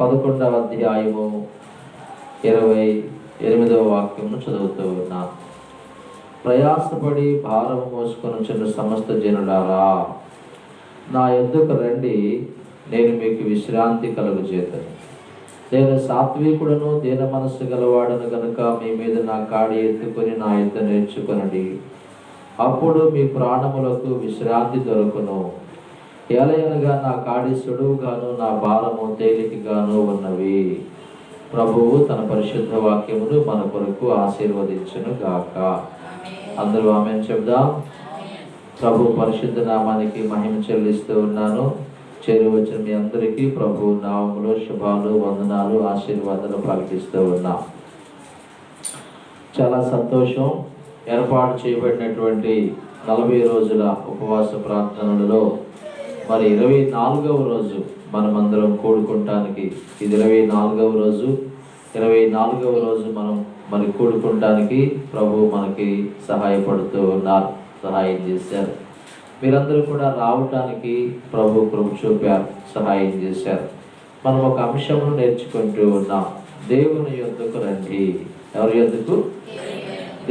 పదకొండవ అధ్యాయము ఇరవై ఎనిమిదవ వాక్యమును చదువుతూ ఉన్నా. ప్రయాసపడి భారం మోసుకొని చిన్న సమస్త జనులారా నా యొద్దకు రండి? నేను మీకు విశ్రాంతి కలుగు చేతను. నేను సాత్వికుడను దీన మనస్సు గలవాడను కనుక మీ మీద నా కాడి ఎత్తుకొని నా యొద్ద నేర్చుకొనండి. అప్పుడు మీ ప్రాణములకు విశ్రాంతి దొరకును. ఏలయనగా నా కాడి సుడువుగాను నా భారము తేలికగాను ఉన్నవి. ప్రభువు తన పరిశుద్ధ వాక్యమును మన కొరకు ఆశీర్వదించును గాక అందరూ ఆమె చెప్దాం ప్రభు పరిశుద్ధ నామానికి మహిమ చెల్లిస్తూ ఉన్నాను. చేరి వచ్చిన మీ అందరికీ ప్రభు నామములో శుభాలు వందనాలు ఆశీర్వాదాలు ప్రకటిస్తూ ఉన్నా. చాలా సంతోషం ఏర్పాటు చేయబడినటువంటి నలభై రోజుల ఉపవాస ప్రార్థనలలో మరి ఇరవై నాలుగవ రోజు మనమందరం కూడుకుంటానికి ఇది ఇరవై నాలుగవ రోజు. ఇరవై నాలుగవ రోజు మనం మరి కూడుకుంటానికి ప్రభు మనకి సహాయపడుతూ ఉన్నారు సహాయం చేశారు. మీరందరూ కూడా రావటానికి ప్రభు కృప చూపారు సహాయం చేశారు. మనం ఒక అంశమును నేర్చుకుంటూ ఉన్నాం. దేవుని యొద్దకు రండి. ఎవరి యొద్దకు?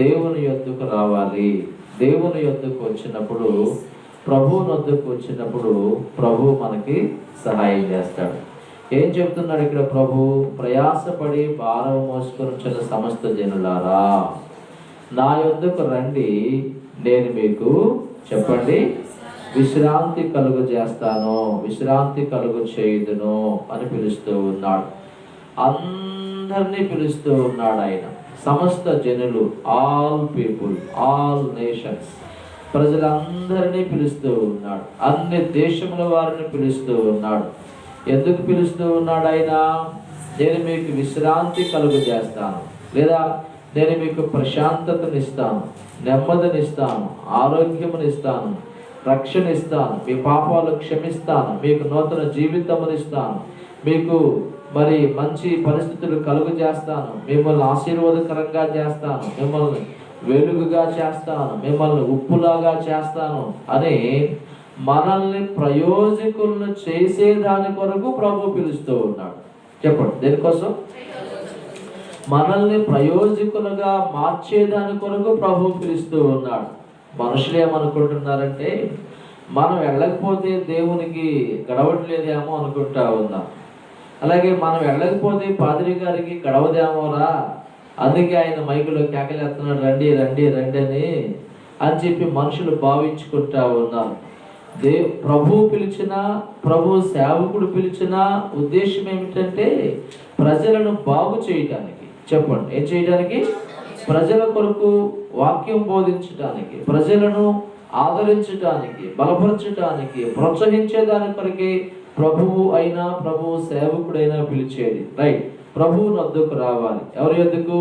దేవుని యొద్దకు రావాలి. దేవుని యొద్దకు వచ్చినప్పుడు ప్రభువు నొద్దుకు వచ్చినప్పుడు ప్రభు మనకి సహాయం చేస్తాడు. ఏం చెప్తున్నాడు ఇక్కడ ప్రభు? ప్రయాసపడి భారం మోసుకొని సమస్త జనులారా నా యొద్దకు రండి నేను మీకు చెప్పండి. విశ్రాంతి కలుగు చేస్తాను విశ్రాంతి కలుగు చేయుదును అని పిలుస్తూ ఉన్నాడు. అందరినీ పిలుస్తూ ఉన్నాడు ఆయన. సమస్త జనులు ఆల్ పీపుల్ ఆల్ నేషన్స్ ప్రజలందరినీ పిలుస్తూ ఉన్నాడు. అన్ని దేశముల వారిని పిలుస్తూ ఉన్నాడు. ఎందుకు పిలుస్తూ ఉన్నాడు ఆయన నేను మీకు విశ్రాంతి కలుగు చేస్తాను లేదా నేను మీకు ప్రశాంతతనిస్తాను నెమ్మదినిస్తాను ఆరోగ్యమునిస్తాను రక్షణ ఇస్తాను మీ పాపాలు క్షమిస్తాను మీకు నూతన జీవితమునిస్తాను మీకు మరి మంచి పరిస్థితులు కలుగు చేస్తాను మిమ్మల్ని ఆశీర్వాదకరంగా చేస్తాను మిమ్మల్ని వెలుగుగా చేస్తాను మిమ్మల్ని ఉప్పులాగా చేస్తాను అని మనల్ని ప్రయోజకులను చేసే దాని కొరకు ప్రభు పిలుస్తూ ఉన్నాడు. చెప్పండి దేనికోసం? మనల్ని ప్రయోజకులుగా మార్చేదాని కొరకు ప్రభు పిలుస్తూ ఉన్నాడు. మనుషులు ఏమనుకుంటున్నారంటే మనం వెళ్ళకపోతే దేవునికి గడవట్లేదేమో అనుకుంటా ఉన్నాం. అలాగే మనం వెళ్ళకపోతే పాదిరి గారికి గడవదేమోరా? అందుకే ఆయన మైకులో కేకలేస్తున్నాడు రండి రండి రండి అని అని చెప్పి మనుషులు భావించుకుంటా ఉన్నారు. దే ప్రభు పిలిచిన ప్రభు సేవకుడు పిలిచిన ఉద్దేశం ఏమిటంటే ప్రజలను బాగు చేయటానికి. చెప్పండి ఏం చేయడానికి ప్రజల కొరకు వాక్యం బోధించటానికి ప్రజలను ఆదరించటానికి బలపరచటానికి ప్రోత్సహించే దాని కొరకే ప్రభువు అయినా ప్రభువు సేవకుడైనా పిలిచేది. రైట్. ప్రభువు నొద్దుకు రావాలి. ఎవరి యొద్దకు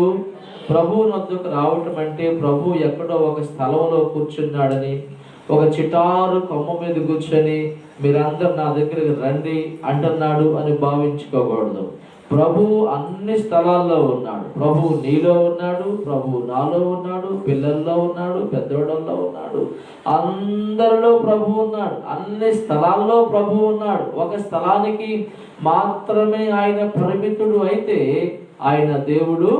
ప్రభువు నొద్దుకు రావటం అంటే ప్రభు ఎక్కడో ఒక స్థలంలో కూర్చున్నాడని ఒక చిటారు కొమ్మ మీద కూర్చొని మీరందరు నా దగ్గరికి రండి అంటున్నాడు అని భావించుకోకూడదు. ప్రభువు అన్ని స్థలాల్లో ఉన్నాడు. ప్రభువు నీలో ఉన్నాడు ప్రభువు నాలో ఉన్నాడు పిల్లల్లో ఉన్నాడు పెద్దోడల్లో ఉన్నాడు. అందరిలో ప్రభు ఉన్నాడు. అన్ని స్థలాల్లో ప్రభు ఉన్నాడు. ఒక స్థలానికి మాత్రమే ఆయన పరిమితుడు అయితే ఆయన దేవుడు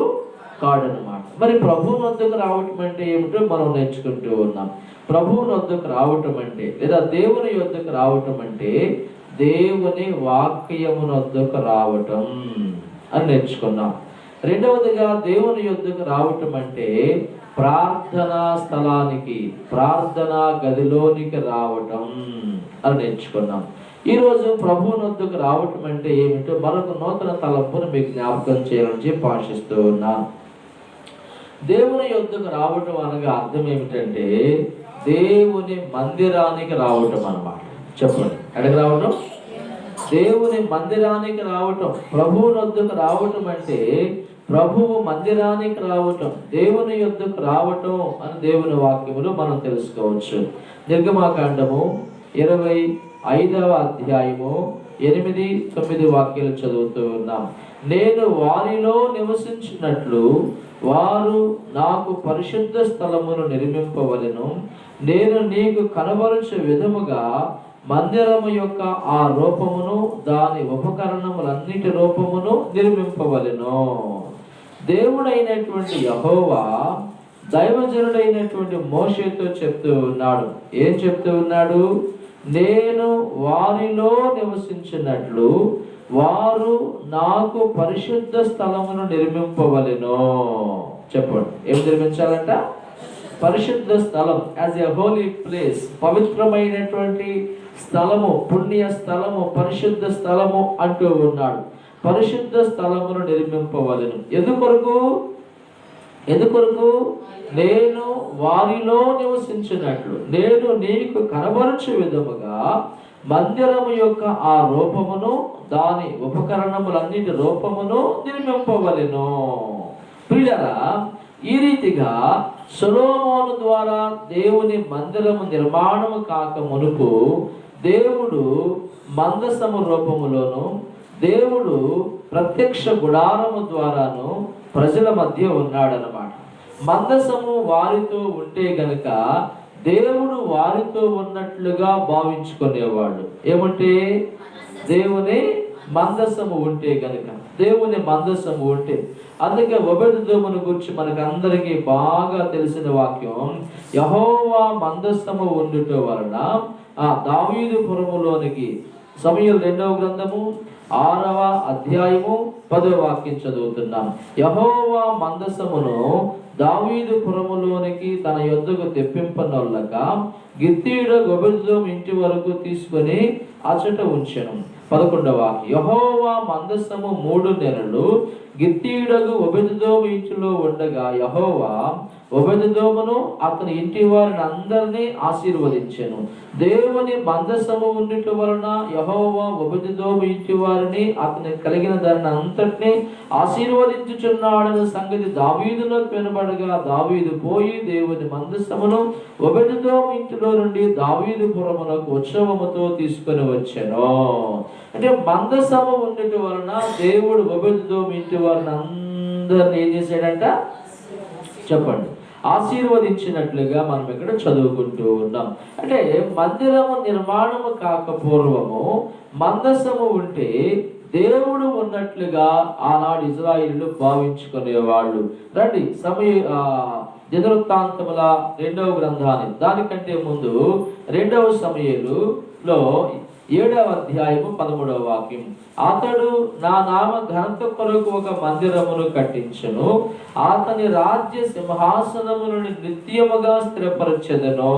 కాడనమాట మరి ప్రభు వద్దకు రావటం అంటే ఏమిటో మనం నేర్చుకుంటూ ఉన్నాం. ప్రభువు వద్దకు రావటం అంటే లేదా దేవుని యొద్దకు రావటం అంటే దేవుని వాక్యమున వద్దకు రావటం అని నేర్చుకున్నాం. రెండవదిగా దేవుని యొద్దకు రావటం అంటే ప్రార్థనా స్థలానికి ప్రార్థనా గదిలోనికి రావటం అని నేర్చుకున్నాం. ఈరోజు ప్రభు నొద్దుకు రావటం అంటే ఏమిటో మరొక నూతన తలంపును మీకు జ్ఞాపకం చేయాలని చెప్పి ఆశిస్తూ ఉన్నాను దేవుని యొద్దకు రావటం అనగా అర్థం ఏమిటంటే దేవుని మందిరానికి రావటం అన్నమాట. చెప్పండి. ఎక్కడికి రావటం? దేవుని మందిరానికి రావటం. ప్రభువు వద్దకు రావటం అంటే ప్రభువు మందిరానికి రావటం దేవుని యొద్దకు రావటం అని దేవుని వాక్యములు మనం తెలుసుకోవచ్చు. నిర్గమాకాండము ఇరవై ఐదవ అధ్యాయము ఎనిమిది తొమ్మిది వాక్యాలు చదువుతూ ఉన్నాం. నేను వారిలో నివసించినట్లు వారు నాకు పరిశుద్ధ స్థలమును నిర్మింపవలను. నేను నీకు కనబరచే విధముగా మందిరము యొక్క ఆ రూపమును దాని ఉపకరణములన్నిటి రూపమును నిర్మింపవలను. దేవుడైనటువంటి యహోవా దైవజనుడైనటువంటి మోషేతో చెప్తూ ఉన్నాడు. ఏం చెప్తూ ఉన్నాడు? నేను వారిలో నివసించినట్లు వారు నాకు పరిశుద్ధ స్థలమును నిర్మింపవలను. చెప్పండి ఏం నిర్మించాలంట? పరిశుద్ధ స్థలం యాజ్ ఎ హోలీ ప్లేస్ పవిత్రమైనటువంటి స్థలము పుణ్య స్థలము పరిశుద్ధ స్థలము అంటూ ఉన్నాడు. పరిశుద్ధ స్థలమును నిర్మింపవలను. ఎందుకొరకు? ఎందుకొరకు? నేను వారిలో నివసించినట్లు. నేను నీకు కనబరచు విధముగా మందిరము యొక్క ఆ రూపమును దాని ఉపకరణములన్నిటి రూపమును నిర్మింపవలను. ప్రియులరా ఈ రీతిగా సొలోమోను ద్వారా దేవుని మందిరము నిర్మాణము కాక మునుపు దేవుడు మందసము రూపములోను దేవుడు ప్రత్యక్ష గుడారము ద్వారాను ప్రజల మధ్య ఉన్నాడనమాట మందసము వారితో ఉంటే గనుక దేవుడు వారితో ఉన్నట్లుగా భావించుకునేవాడు. ఏమంటే? దేవుని మందసము ఉంటే గనుక. దేవుని మందసము ఉంటే. అందుకే ఒబెదోమును గురించి మనకు అందరికీ బాగా తెలిసిన వాక్యం యహోవా మందస్సము ఉండుట వలన ఆ దావీదు పురములోనికి సమయం రెండవ గ్రంథము ఆరవ అధ్యాయము పదవ వాక్యం చదువుతున్నాం. యహోవా మందసమును దావీదు పురములోనికి తన యొద్దకు తెప్పింపనొల్లక గిత్తీడ గొబెజోం ఇంటి వరకు తీసుకొని అచట ఉంచను. పదకొండవ యహోవా మందసము మూడు నెలలు గిత్తీడగు ఒబెదోము ఇంటిలో ఉండగా యహోవా ఒబెదోమును అతని ఇంటి వారిని అందరినీ ఆశీర్వదించెను. దేవుని మందసము ఉండిట వలన యహోవా ఒబెదోము ఇంటి వారిని అతని కలిగిన దాన్ని అంతటిని ఆశీర్వదించుచున్నాడన్న సంగతి దావీదులో వినబడగా దావీదు పోయి దేవుని మందసమును ఒబెదోము ఇంటిలో నుండి దావీదు పురమునకు ఉత్సవముతో తీసుకుని వచ్చాను. అంటే మందసభ ఉండట వలన దేవుడు ఒబెదోము ఇంటి వారిని అందరిని ఏం చేశాడంట? చెప్పండి. ఆశీర్వదించినట్లుగా మనం ఇక్కడ చదువుకుంటూ ఉన్నాం. అంటే మందిరము నిర్మాణము కాక పూర్వము మందసము ఉంటే దేవుడు ఉన్నట్లుగా ఆనాడు ఇజ్రాయిలు భావించుకునేవాళ్ళు. రండి సమయ ఆ, దినవృత్తాంతముల రెండవ గ్రంథాన్ని. దానికంటే ముందు రెండవ సమయంలో ఏడవ అధ్యాయము పదమూడవ వాక్యం. అతడు నా నామ ఘనత కొరకు ఒక మందిరమును కట్టించును. అతని రాజ్య సింహాసనమును నిత్యముగా స్థిరపరచెదను.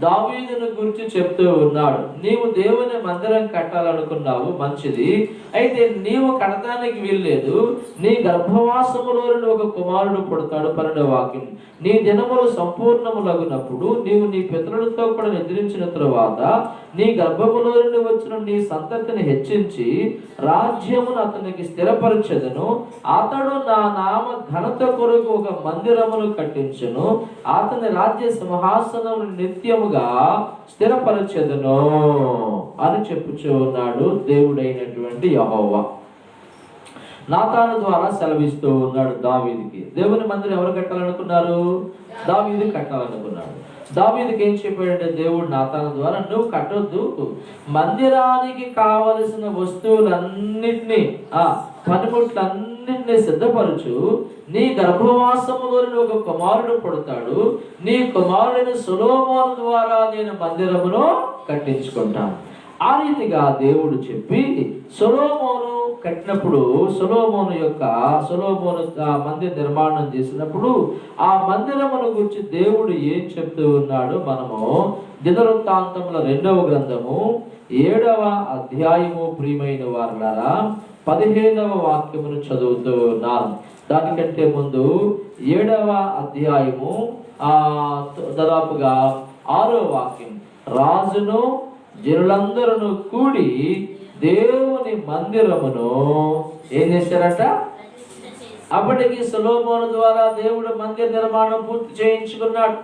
దావీదును గురించి చెప్తూ ఉన్నాడు. నీవు దేవుని మందిరం కట్టాలనుకున్నావు మంచిది. అయితే నీవు కడతానికి వీల్లేదు. నీ గర్భవాసములో ఒక కుమారుడు పుడతాడు పన్నెండు వాక్యం. నీ దినములు సంపూర్ణములగునప్పుడు నీవు నీ పితరులతో కూడా నిద్రించిన తరువాత నీ గర్భములోని వచ్చిన నీ సంతతిని హెచ్చించి రాజ్యమును అతనికి స్థిరపరచెదను. అతడు నా నామ ఘనత కొరకు ఒక మందిరమును కట్టించను. అతని రాజ్య సింహాసనం నిత్యముగా స్థిరపరచెదను అని చెప్పుచూ ఉన్నాడు దేవుడైనటువంటి యహోవా. నాతాను ద్వారా సెలవిస్తూ ఉన్నాడు దావీదికి. దేవుని మందిరం ఎవరు కట్టాలనుకున్నారు? దావీది కట్టాలనుకున్నాడు. దావీదికి ఏం చెప్పాడంటే దేవుడు నాతాను ద్వారా నువ్వు కట్టొద్దు. మందిరానికి కావలసిన వస్తువులన్నింటినీ ఆ పనిముట్లన్నింటినీ సిద్ధపరచు. నీ గర్భవాసములోని ఒక కుమారుడు పుడతాడు. నీ కుమారుడిని సులోమోను ద్వారా నేను మందిరమును కట్టించుకుంటాను. ఆ రీతిగా దేవుడు చెప్పి సొలోమోను కట్టినప్పుడు సొలోమోను యొక్క సులోమోను ఆ మందిర నిర్మాణం చేసినప్పుడు ఆ మందిరమును గురించి దేవుడు ఏం చెప్తూ ఉన్నాడు మనము దినవృత్తాంతముల రెండవ గ్రంథము ఏడవ అధ్యాయము ప్రియమైన వారులారా పదిహేనవ వాక్యమును చదువుతూ ఉన్నాను దానికంటే ముందు ఏడవ అధ్యాయము ఆ దాదాపుగా ఆరో వాక్యం. రాజును జనులందరూ కూడి దేవుని మందిరమును ఏం చేశారట? అప్పటికి సులోమోను ద్వారా దేవుడు మందిర నిర్మాణం పూర్తి చేయించుకున్నాడు.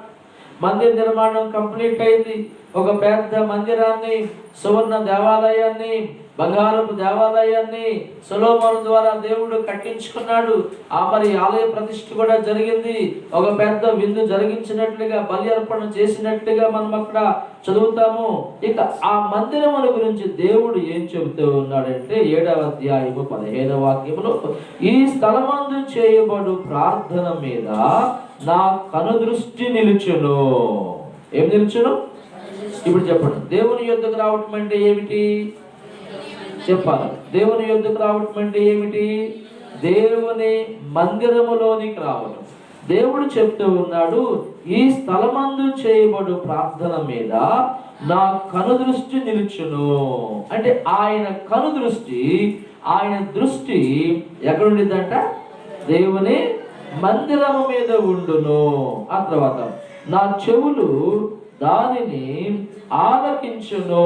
మందిర నిర్మాణం కంప్లీట్ అయింది. ఒక పెద్ద మందిరాన్ని సువర్ణ దేవాలయాన్ని బంగారపు దేవాలయాన్ని సులోమోను ద్వారా దేవుడు కట్టించుకున్నాడు. ఆ మరి ఆలయ ప్రతిష్ఠ కూడా జరిగింది. ఒక పెద్ద విందు జరిగించినట్లుగా బలి అర్పణ చేసినట్టుగా మనం అక్కడ చదువుతాము. ఇక ఆ మందిరముల గురించి దేవుడు ఏం చెబుతూ ఉన్నాడంటే ఏడవ అధ్యాయము పదిహేనవ వాక్యములో ఈ స్థలమందు చేయబడు ప్రార్థన మీద నా కనుదృష్టి నిలుచును. ఏం నిలుచును? ఇప్పుడు చెప్పండి. దేవుని యుద్ధకు రావటం అంటే ఏమిటి? చెప్పాలి. దేవుని యుద్ధకు రావటం అంటే ఏమిటి? దేవుని మందిరములోనికి రావడం దేవుడు చెప్తూ ఉన్నాడు ఈ స్థలమందు చేయబడు ప్రార్థన మీద నా కనుదృష్టి నిలుచును. అంటే ఆయన కనుదృష్టి ఆయన దృష్టి ఎక్కడుండిద్దంట దేవుని మందిరము మీద ఉండును. ఆ తర్వాత నా చెవులు దానిని ఆలకించును.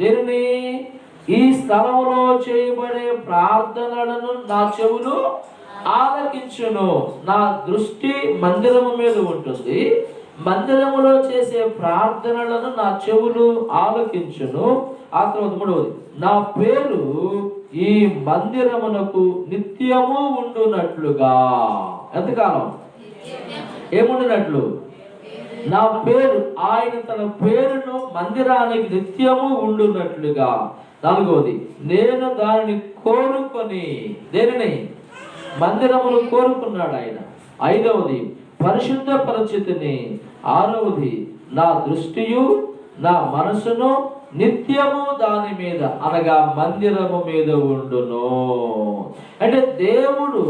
దేనిని ఈ స్థలంలో చేయబడే ప్రార్థనలను నా చెవులు ఆలకించును. నా దృష్టి మందిరము మీద ఉంటుంది. మందిరములో చేసే ప్రార్థనలను నా చెవులు ఆలకించును. ఆ తర్వాత మూడవది నా పేరు ఈ మందిరమునకు నిత్యము ఉండునట్లుగా. ఎంతకాలం? ఏముండినట్లు? నా పేరు ఆయన తన పేరును మందిరానికి నిత్యము ఉండున్నట్లుగా నాలుగవది నేను దానిని కోరుకొని దేనిని? మందిరమును కోరుకున్నాడు ఆయన. ఐదవది పరిశుద్ధ పరిస్థితిని ఆరవది నా దృష్టియు నా మనసును నిత్యము దాని మీద అనగా మందిరము మీద ఉండును. అంటే దేవుడు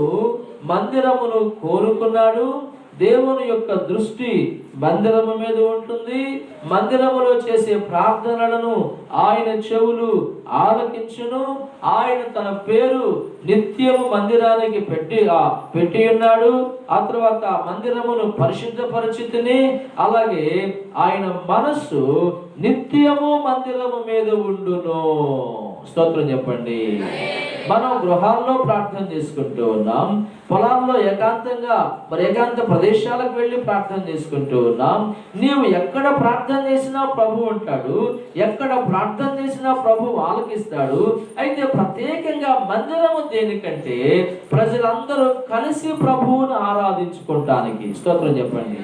మందిరమును కోరుకున్నాడు దేవుని యొక్క దృష్టి మందిరము మీద ఉంటుంది. మందిరములో చేసే ప్రార్థనలను ఆయన చెవులు ఆలకించును. ఆయన తన పేరు నిత్యము మందిరానికి పెట్టి పెట్టి ఉన్నాడు. ఆ తర్వాత మందిరమును పరిశుద్ధ పరిచితిని అలాగే ఆయన మనస్సు నిత్యము మందిరము మీద ఉండును. స్తోత్రం చెప్పండి. మనం గృహాల్లో ప్రార్థన చేసుకుంటూ ఉన్నాం. పొలాల్లో ఏకాంతంగా మరి ఏకాంత ప్రదేశాలకు వెళ్ళి ప్రార్థన చేసుకుంటూ ఉన్నాం. నీవు ఎక్కడ ప్రార్థన చేసినా ప్రభు ఉంటాడు. ఎక్కడ ప్రార్థన చేసినా ప్రభు ఆలకిస్తాడు అయితే ప్రత్యేకంగా మందిరము దేనికంటే ప్రజలందరూ కలిసి ప్రభువును ఆరాధించుకోవటానికి స్తోత్రం చెప్పండి.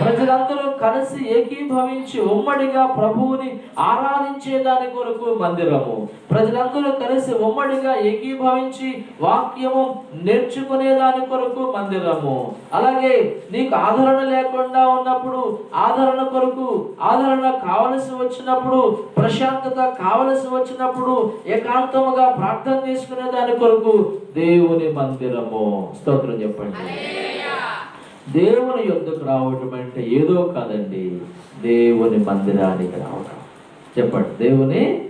ప్రజలందరూ కలిసి ఏకీభవించి ఉమ్మడిగా ప్రభువుని ఆరాధించే దాని కొరకు మందిరము. ప్రజలందరూ కలిసి ఉమ్మడిగా ఏకీభవించి వాక్యము నేర్చుకునే దాని కొరకు మందిరము. అలాగే నీకు ఆదరణ లేకుండా ఉన్నప్పుడు ఆదరణ కొరకు ఆదరణ కావలసి వచ్చినప్పుడు ప్రశాంతత కావలసి వచ్చినప్పుడు ఏకాంతముగా ప్రార్థన చేసుకునే దాని కొరకు దేవుని మందిరము. స్తోత్రం చెప్పండి. దేవుని యొద్దకు రావటం అంటే ఏదో కాదండి. దేవుని మందిరానికి రావటం. చెప్పండి. దేవుని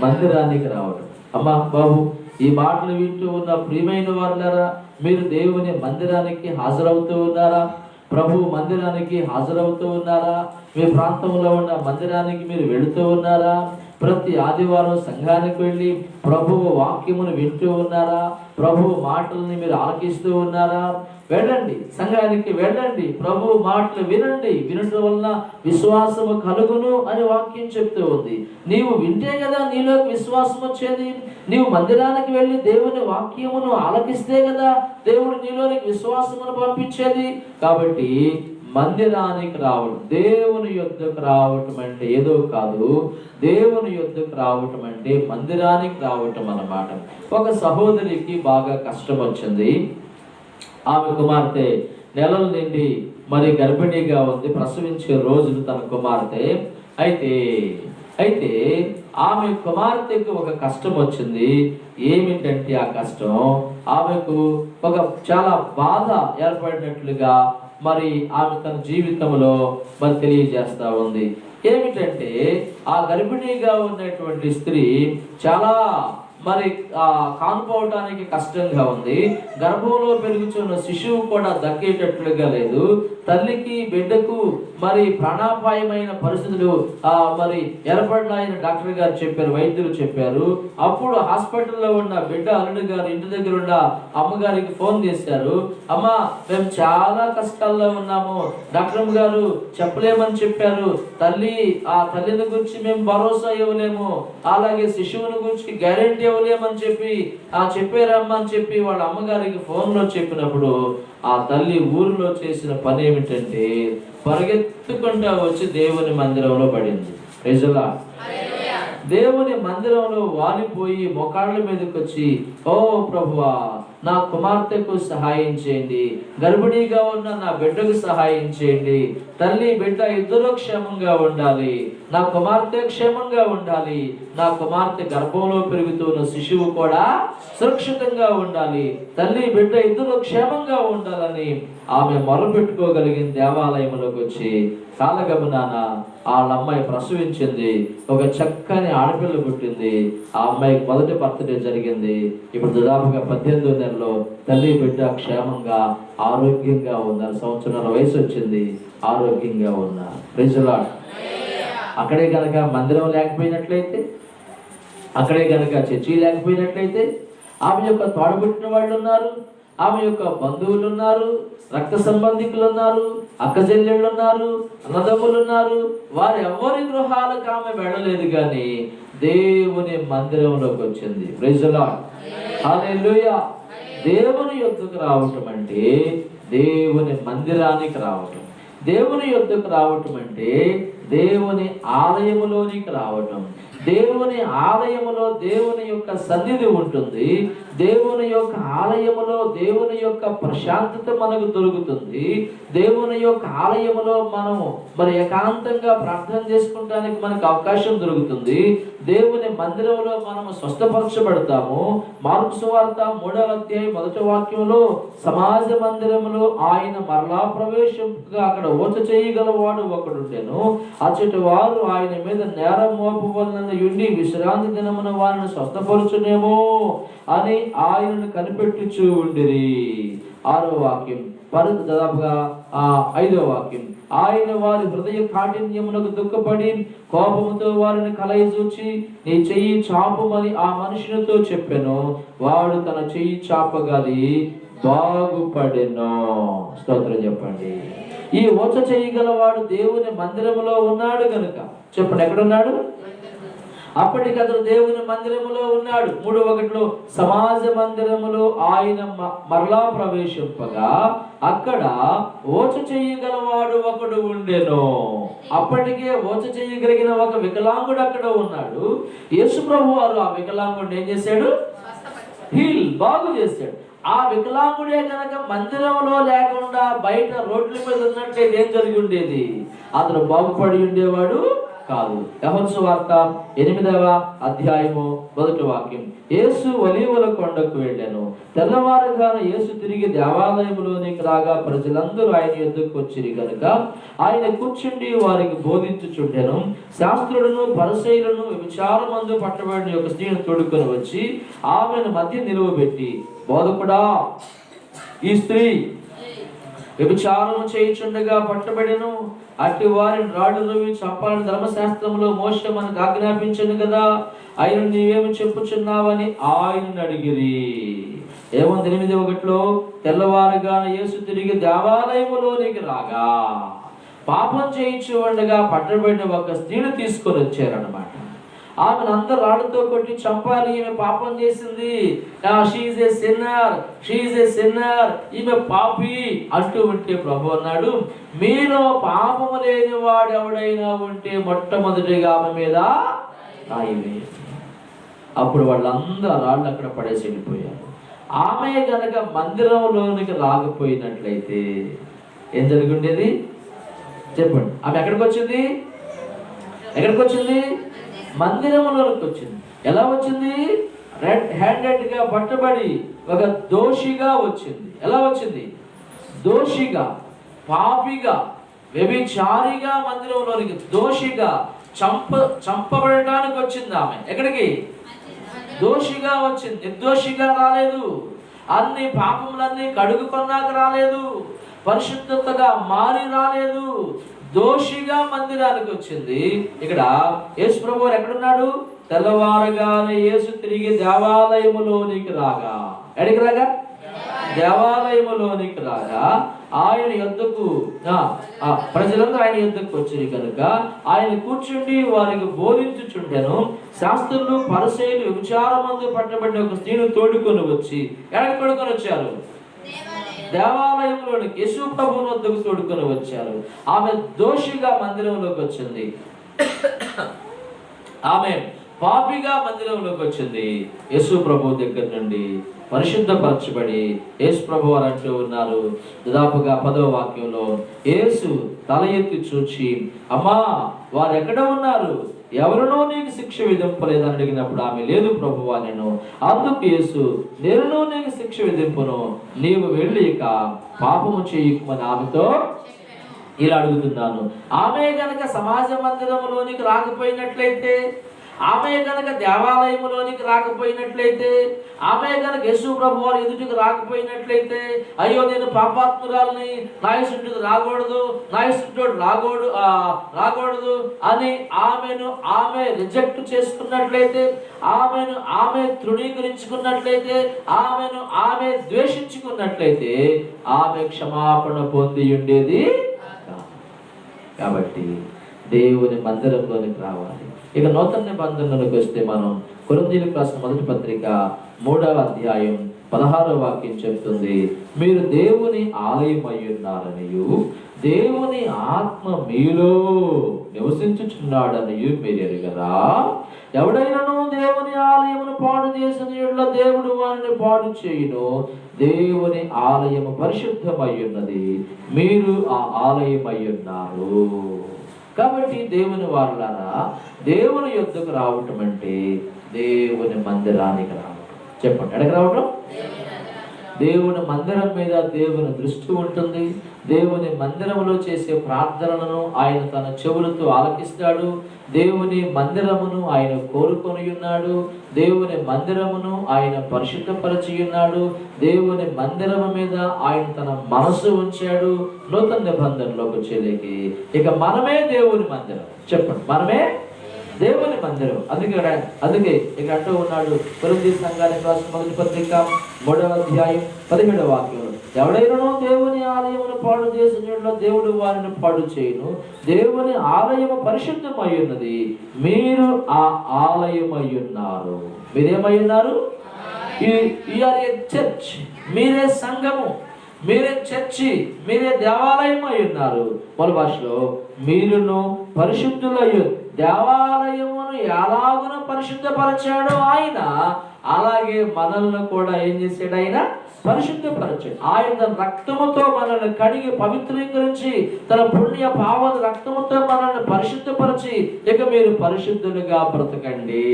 మందిరానికి రావటం. అమ్మా బాబు ఈ మాటలు వింటూ ఉన్న ప్రియమైన వాళ్ళారా మీరు దేవుని మందిరానికి హాజరవుతూ ఉన్నారా? ప్రభు మందిరానికి హాజరవుతూ ఉన్నారా? మీ ప్రాంతంలో ఉన్న మందిరానికి మీరు వెళుతూ ఉన్నారా? ప్రతి ఆదివారం సంఘానికి వెళ్ళి ప్రభువు వాక్యమును వింటూ ఉన్నారా? ప్రభువు మాటల్ని మీరు ఆలకిస్తూ ఉన్నారా? వెళ్ళండి సంఘానికి వెళ్ళండి ప్రభు మాటలు వినండి వినడం వలన విశ్వాసము కలుగును అని వాక్యం చెప్తూ ఉంది. నీవు వింటే కదా నీలోకి విశ్వాసం వచ్చేది. నీవు మందిరానికి వెళ్ళి దేవుని వాక్యమును ఆలకిస్తే కదా దేవుడు నీలోనికి విశ్వాసమును పంపించేది. కాబట్టి మందిరానికి రావడం దేవుని యుద్ధకు రావటం అంటే ఏదో కాదు. దేవుని యుద్ధకు రావటం అంటే మందిరానికి రావటం అన్నమాట. ఒక సహోదరికి బాగా కష్టం వచ్చింది ఆమె కుమార్తె నెలలు నిండి మరి గర్భిణీగా ఉంది. ప్రసవించే రోజులు తన కుమార్తె. అయితే అయితే ఆమె కుమార్తెకు ఒక కష్టం వచ్చింది ఏమిటంటే ఆ కష్టం? ఆమెకు ఒక చాలా బాధ ఏర్పడినట్లుగా మరి ఆమె తన జీవితంలో మరి తెలియజేస్తా ఉంది. ఏమిటంటే ఆ గర్భిణీగా ఉన్నటువంటి స్త్రీ చాలా మరి ఆ, కానుకోవటానికి కష్టంగా ఉంది. గర్భంలో పెరుగుతున్న శిశువు కూడా దక్కేటట్లుగా లేదు. తల్లికి బిడ్డకు మరి ప్రాణాపాయమైన పరిస్థితులు ఆ, మరి ఏర్పడినాయని డాక్టర్ గారు చెప్పారు వైద్యులు చెప్పారు. అప్పుడు హాస్పిటల్లో ఉన్న బిడ్డ అల్లుడు గారు ఇంటి దగ్గర ఉన్న అమ్మగారికి ఫోన్ చేశారు. అమ్మ మేము చాలా కష్టాల్లో ఉన్నాము. డాక్టర్ గారు చెప్పలేమని చెప్పారు. తల్లి ఆ తల్లిని గురించి మేము భరోసా ఇవ్వలేము. అలాగే శిశువుని గురించి గ్యారెంటీ ఇవ్వలేమని చెప్పి ఆ చెప్పారమ్మా అని చెప్పి వాళ్ళ అమ్మగారికి ఫోన్లో చెప్పినప్పుడు ఆ తల్లి ఊరిలో చేసిన పని ఏమిటంటే పరిగెత్తుకుంటా వచ్చి దేవుని మందిరంలో పడింది. ప్రజలా దేవుని మందిరంలో వాలిపోయి మొకాళ్ళ మీదకి వచ్చి ఓ ప్రభువా నా కుమార్తెకు సహాయం చేయండి. గర్భిణీగా ఉన్న నా బిడ్డకు సహాయం చేయండి. తల్లి బిడ్డ ఇద్దరు క్షేమంగా ఉండాలి. నా కుమార్తె క్షేమంగా ఉండాలి. నా కుమార్తె గర్భంలో పెరుగుతున్న శిశువు కూడా సురక్షితంగా ఉండాలి. తల్లి బిడ్డ ఇద్దరు క్షేమంగా ఉండాలని ఆమె మొరపెట్టుకోగలిగిన దేవాలయంలోకి వచ్చి కాలగమనాన వాళ్ళ అమ్మాయి ప్రసవించింది. ఒక చక్కని ఆడపిల్ల పుట్టింది. ఆ అమ్మాయికి మొదటి బర్త్డే జరిగింది. ఇప్పుడు దాదాపుగా పద్దెనిమిదో నెలలో తల్లి బిడ్డ క్షేమంగా ఆరోగ్యంగా ఉన్నారు సంవత్సరాల వయసు వచ్చింది. ఆరోగ్యంగా ఉన్నారు ప్రజలా అక్కడే కనుక మందిరం లేకపోయినట్లయితే అక్కడే కనుక చర్చి లేకపోయినట్లయితే ఆమె యొక్క తోడబుట్టిన వాళ్ళు ఉన్నారు ఆమె యొక్క బంధువులు ఉన్నారు రక్త సంబంధికులు ఉన్నారు అక్కచెల్లెళ్ళు ఉన్నారు అన్నదమ్ములు ఉన్నారు వారు ఎవరి గృహాలకు ఆమె వెళ్ళలేదు కానీ దేవుని మందిరంలోకి వచ్చింది. ప్రజలా దేవుని యుద్ధకు రావటం అంటే దేవుని మందిరానికి రావటం. దేవుని యుద్ధకు రావటం అంటే దేవుని ఆలయములోనికి రావటం. దేవుని ఆలయములో దేవుని యొక్క సన్నిధి ఉంటుంది. దేవుని యొక్క ఆలయములో దేవుని యొక్క ప్రశాంతత మనకు దొరుకుతుంది. దేవుని యొక్క ఆలయములో మనము మరి ఏకాంతంగా ప్రార్థన చేసుకుంటానికి మనకు అవకాశం దొరుకుతుంది. దేవుని మందిరంలో మనము స్వస్థపరచబడతాము. మార్పు సువార్త మూడవ అధ్యాయం మొదటి వాక్యంలో సమాజ మందిరములో ఆయన మరలా ప్రవేశంగా అక్కడ ఓచ చేయగలవాడు ఒకడుండెను. అచ్చటి వారు ఆయన మీద నేరం మోపవలన ఉండి విశ్రాంతి దినమున వారిని స్వస్థపరచునేమో అని ఆయనను కనిపెట్టుచూ ఉండిరి. ఆరో వాక్యం. పరు దాదాపుగా ఆ ఐదో వాక్యం. ఆయన వారి హృదయ కాఠిన్యమునకు దుఃఖపడి కోపముతో వారిని కలయచూచి నీ చెయ్యి చాపమని ఆ మనుషునితో చెప్పాను. వాడు తన చెయ్యి చాపగలి బాగుపడెను. స్తోత్రం చెప్పండి. ఈ ఓచ చేయగలవాడు దేవుని మందిరములో ఉన్నాడు గనుక. చెప్పండి ఎక్కడున్నాడు? అప్పటికి అతడు దేవుని మందిరములో ఉన్నాడు. మూడు ఒకటిలో సమాజ మందిరములో ఆయన మరలా ప్రవేశింపగా అక్కడ ఓచ చేయగలవాడు ఒకడు ఉండెను. అప్పటికే ఓచ చేయగలిగిన ఒక వికలాంగుడు అక్కడ ఉన్నాడు. యేసు ప్రభు వారు ఆ వికలాంగుడిని ఏం చేశాడు? హీల్ బాగు చేశాడు. ఆ వికలాంగుడే కనుక మందిరంలో లేకుండా బయట రోడ్ల మీద ఉన్నట్లయితే ఏం జరిగి ఉండేది? అతను బాగుపడి ఉండేవాడు. కాదు. యహన్సు వార్త ఎనిమిదవ అధ్యాయము మొదటి వాక్యం. యేసు ఒలీవల కొండకు వెళ్ళాను. తెల్లవారుగాన యేసు తిరిగి దేవాలయంలోనికి రాగా ప్రజలందరూ ఆయన ఎద్దుకు వచ్చిరి కనుక ఆయన కూర్చుండి వారికి బోధించుచుండెను. శాస్త్రులను పరిశైలను విచారమందు పట్టబడిన యొక్క స్త్రీని తోడుకొని వచ్చి ఆమెను మధ్య నిలువబెట్టి బోధకుడా ఈ స్త్రీ వ్యభిచారము చేయుచుండగా పట్టబడిను. అట్టి వారిని రాళ్ళు రువి చంపాలని ధర్మశాస్త్రంలో మోస మనకు ఆజ్ఞాపించను కదా. ఆయన నీవేమి చెప్పుచున్నావని ఆయన అడిగిరి. ఏమో ఎనిమిది ఒకటిలో తెల్లవారుగా యేసు తిరిగి దేవాలయములోనికి రాగా పాపం చేయించి ఉండగా పట్టబడిన ఒక స్త్రీని తీసుకొని వచ్చారనమాట ఆమెను అందరు రాళ్ళతో కొట్టి చంపాలి ఈమె పాపం చేసింది. She's a sinner she's a sinner ఈమె పాపి అంటూ ఉంటే ప్రభు అన్నాడు మీలో పాపము లేని వాడు ఎవడైనా ఉంటే మొట్టమొదటిగా ఆమె మీద రాయి అప్పుడు వాళ్ళందరూ ఆ రాళ్ళు అక్కడ పడేసి వెళ్ళిపోయారు. ఆమె గనక మందిరంలోనికి రాకపోయినట్లయితే ఏం జరుగుండేది? చెప్పండి. ఆమె ఎక్కడికి వచ్చింది? ఎక్కడికి వచ్చింది? మందిరంలోకి వచ్చింది ఎలా వచ్చింది? రెడ్ హ్యాండెడ్గా పట్టబడి ఒక దోషిగా వచ్చింది. ఎలా వచ్చింది? దోషిగా పాపిగా వ్యభిచారిగా మందిరంలోనికి దోషిగా చంప చంపబడటానికి వచ్చింది ఆమె. ఎక్కడికి? దోషిగా వచ్చింది. నిర్దోషిగా రాలేదు. అన్ని పాపములన్నీ కడుగుకున్నాక రాలేదు. పరిశుద్ధతగా మారి రాలేదు. దోషిగా మందిరానికి వచ్చింది. ఇక్కడ యేసు ప్రభు ఎక్కడున్నాడు? తెల్లవారుగానే యేసు తిరిగి దేవాలయములోనికి రాగా. ఎడికి రాగా? దేవాలయములోనికి రాగా. ఆయన యొద్దకు ఆ, ప్రజలందరూ ఆయన యొద్దకు వచ్చింది కనుక? ఆయన కూర్చుండి వారికి బోధించుచుండెను. శాస్త్రులు పరిశైలు విచారమందు పట్టబడిన ఒక స్త్రీని తోడుకొని వచ్చి ఎక్కడికి తోడుకొని వచ్చారు? దేవాలయంలోనికి యేసు ప్రభు వద్దకు తోడుకొని వచ్చారు. ఆమె దోషిగా మందిరంలోకి వచ్చింది. ఆమె పాపిగా మందిరంలోకి వచ్చింది. యేసు ప్రభు దగ్గర నుండి పరిశుద్ధపరచబడి యేసు ప్రభు వారు అంటూ ఉన్నారు. దాదాపుగా పదవ వాక్యంలో యేసు తల ఎత్తి చూచి అమ్మా వారు ఎక్కడ ఉన్నారు? ఎవరినో నీకు శిక్ష విధింపలేదని అడిగినప్పుడు ఆమె లేదు ప్రభువా నేను అందుకు యేసు నేనునో నీకు శిక్ష విధింపును నీవు వెళ్ళి ఇక పాపము చేయకుమని ఆమెతో ఇలా అడుగుతున్నాను. ఆమె గనక సమాజ మందిరంలోనికి రాకపోయినట్లయితే ఆమె గనక దేవాలయంలోనికి రాకపోయినట్లయితే ఆమె గనక యేసు ప్రభు వారి ఎదుటికి రాకపోయినట్లయితే అయ్యో నేను పాపాత్మురాలని నాయసుడికి రాకూడదు నాయసుడు రాకూడదు ఆ, రాకూడదు అని ఆమెను ఆమె రిజెక్ట్ చేసుకున్నట్లయితే ఆమెను ఆమె తృణీకరించుకున్నట్లయితే ఆమెను ఆమె ద్వేషించుకున్నట్లయితే ఆమె క్షమాపణ పొంది ఉండేది కాబట్టి దేవుని మందిరంలోనికి రావాలి. ఇక నూతన నిబంధనలకు వస్తే మనం కొరింథీయులకు రాసిన మొదటి పత్రిక మూడవ అధ్యాయం పదహారవ వాక్యం చెప్తుంది. మీరు దేవుని ఆలయమై ఉన్నారనియు దేవుని ఆత్మ మీలో నివసించుచున్నాడనియు మీరు ఎరగరా? ఎవడైనాను దేవుని ఆలయమును పాడు చేసిన దేవుడు వారిని పాడు చేయును? దేవుని ఆలయము పరిశుద్ధమై ఉన్నది. మీరు ఆ ఆలయమై ఉన్నారు. కాబట్టి దేవుని వారులారా దేవుని యుద్ధకు రావటం అంటే దేవుని మందిరానికి రావటం. చెప్పండి ఎక్కడికి రావటం? దేవుని మందిరం మీద దేవుని దృష్టి ఉంటుంది. దేవుని మందిరములో చేసే ప్రార్థనలను ఆయన తన చెవులతో ఆలకిస్తాడు. దేవుని మందిరమును ఆయన కోరుకొని ఉన్నాడు దేవుని మందిరమును ఆయన పరిశుద్ధపరచి ఉన్నాడు దేవుని మందిరము మీద ఆయన తన మనసు ఉంచాడు. నూతన నిబంధనలోకి వచ్చేలేకి. ఇక మనమే దేవుని మందిరం. చెప్పండి. మనమే దేవుని మందిరం అందుకే అందుకే ఇక్కడ అంటూ ఉన్నాడు కొరింథీ సంఘానికి రాష్ట్ర మొదటి పత్రిక మూడవ అధ్యాయం పదిహేడవ వాక్యం ఎవడైనానో దేవుని ఆలయమును పాడు చేసిన దేవుడు వారిని పాడు చేయను. దేవుని ఆలయము పరిశుద్ధమై ఉన్నది మీరు ఆ ఆలయమై ఉన్నారు మీరేమై ఉన్నారు ఆర్ ఏ చర్చ్. మీరే సంఘము. మీరే చర్చి. మీరే దేవాలయం అయి ఉన్నారు మన భాషలో మీరును పరిశుద్ధులయ్యారు దేవాలయమును ఎలాగున పరిశుద్ధపరచాడో ఆయన అలాగే మనల్ని కూడా ఏం చేశాడు ఆయన? పరిశుద్ధపరచాడు. ఆయన రక్తముతో మనల్ని కడిగి పవిత్రీకరించి తన పుణ్య పావన రక్తముతో మనల్ని పరిశుద్ధపరిచి ఇక మీరు పరిశుద్ధులుగా బ్రతకండి.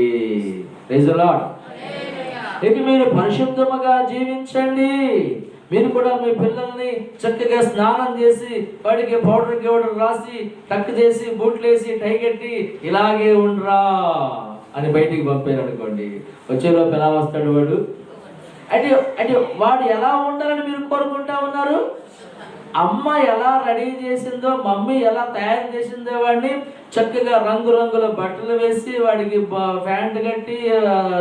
ఇక మీరు పరిశుద్ధముగా జీవించండి. మీరు కూడా మీ పిల్లల్ని చక్కగా స్నానం చేసి వాడికి పౌడర్ గౌడర్ రాసి టక్ చేసి బూట్లు వేసి టై కట్టి ఇలాగే ఉండరా అని బయటికి పంపారు అనుకోండి వచ్చేలోపు ఎలా వస్తాడు వాడు? అంటే అంటే వాడు ఎలా ఉండాలని మీరు కోరుకుంటా ఉన్నారు? అమ్మ ఎలా రెడీ చేసిందో మమ్మీ ఎలా తయారు చేసిందో వాడిని చక్కగా రంగురంగుల బట్టలు వేసి వాడికి ప్యాంట్ కట్టి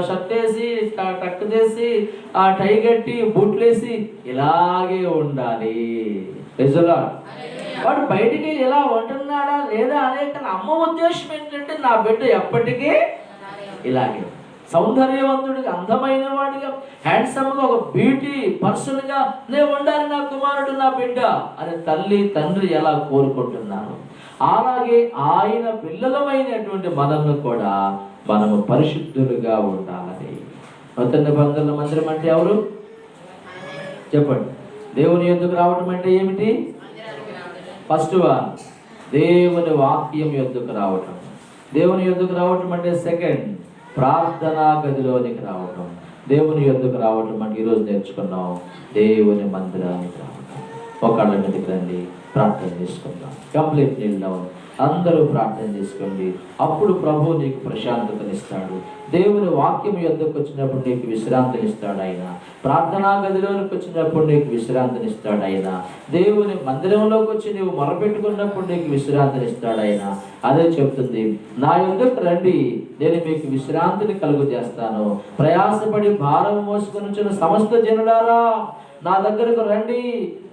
షర్ట్ వేసి టక్ చేసి ఆ టై కట్టి బూట్లు వేసి ఇలాగే ఉండాలి. నిజలా వాడు బయటికి ఇలా ఉంటున్నాడా లేదా అనే కానీ అమ్మ ఉద్దేశం ఏంటంటే నా బిడ్డ ఎప్పటికీ ఇలాగే సౌందర్యవంతుడిగా అందమైన వాడిగా హ్యాండ్సమ్గా ఒక బ్యూటీ పర్సన్గా నేను ఉండాలి నా కుమారుడు నా బిడ్డ. అని తల్లి తండ్రి ఎలా కోరుకుంటున్నాను? అలాగే ఆయన పిల్లలమైనటువంటి మనల్ని కూడా మనము పరిశుద్ధులుగా ఉండాలని. నూతన నిబంధనల మందిరం అంటే ఎవరు? చెప్పండి. దేవుని ఎందుకు రావటం అంటే ఏమిటి? ఫస్ట్ వన్ దేవుని వాక్యం ఎందుకు రావటం? దేవుని ఎందుకు రావటం అంటే సెకండ్ ప్రార్థనా గదిలోనికి రావటం దేవుని యొద్దకు రావటం అంటే ఈరోజు నేర్చుకున్నాం. దేవుని మందిరానికి రావటం. ఒకళ్ళ మీదకి రండి ప్రార్థన చేసుకుందాం. కంప్లీట్ నీళ్ళు అందరూ ప్రార్థన చేసుకోండి. అప్పుడు ప్రభు నీకు ప్రశాంతతనిస్తాడు. దేవుని వాక్యం యొద్దకు వచ్చినప్పుడు నీకు విశ్రాంతినిస్తాడు ఆయన. ప్రార్థనా గదిలోనికి వచ్చినప్పుడు నీకు విశ్రాంతినిస్తాడు ఆయన. దేవుని మందిరంలోకి వచ్చి నీవు మొరపెట్టుకున్నప్పుడు నీకు విశ్రాంతినిస్తాడు ఆయన. అదే చెప్తుంది నా యొద్దకు రండి నేను మీకు విశ్రాంతిని కలుగు చేస్తాను ప్రయాసపడి భారం మోసుకొని వచ్చిన సమస్త జనులారా నా దగ్గరకు రండి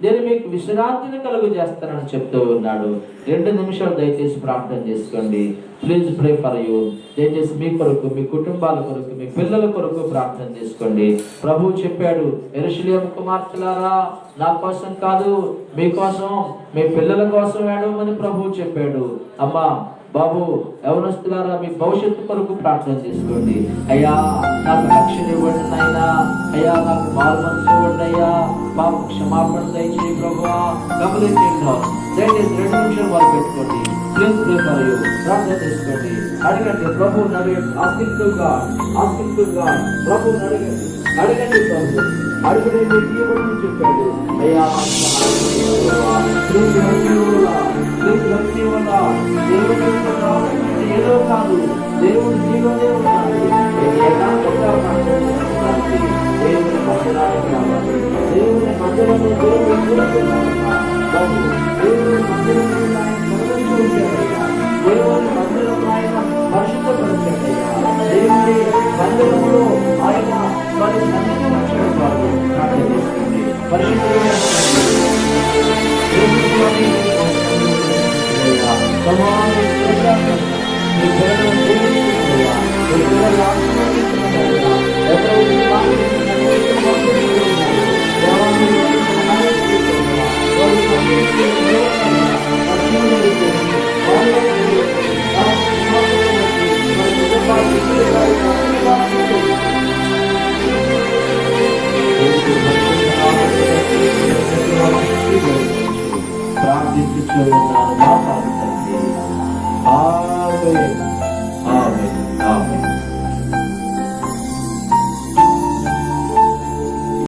నేను మీకు విశ్రాంతిని కలుగు చేస్తానని చెప్తూ ఉన్నాడు. రెండు నిమిషాలు దయచేసి ప్రార్థన చేసుకోండి. ప్లీజ్ ప్రే ఫర్ యూ దయచేసి మీ కొరకు మీ కుటుంబాల కొరకు మీ పిల్లల కొరకు ప్రార్థన చేసుకోండి. ప్రభు చెప్పాడు ఎరుషులేం కుమార్తెలారా నా కోసం కాదు మీకోసం మీ పిల్లల కోసం ఏడవమని ప్రభు చెప్పాడు. అమ్మా బాబు యవనస్తులారా మీ భవిష్యత్తు కొరకు ప్రార్థన చేసుకోండి. అయ్యా నాకు రక్షణ ఇవ్వండి నాయనా. అయ్యా నాకు బాల్ మనసు ఇవ్వండి అయ్యా. పాప క్షమాపణ దయచేయి ప్రభువా. గమనించండి దయచేసి రెండు నిమిషాలు వారు పెట్టుకోండి. ప్లీజ్ ప్రార్థన చేసుకోండి. అడగండి ప్రభు అడగండి ఆస్తిగా ఆస్తిగా ప్రభు అడగండి అడగండి ప్రభు. అడుగుడే మీకు చెప్పాడు. అయ్యా నాకు సహాయం చేయండి ప్రభువా. ప్లీజ్ రక్షించువలా. ప్లీజ్ ఏదో కాదు. దేవుడు జీవనే ఉన్నాడు. ఏకాంతంగా దేవుని మందిరానికి దేవుని దేవుడు దేవుని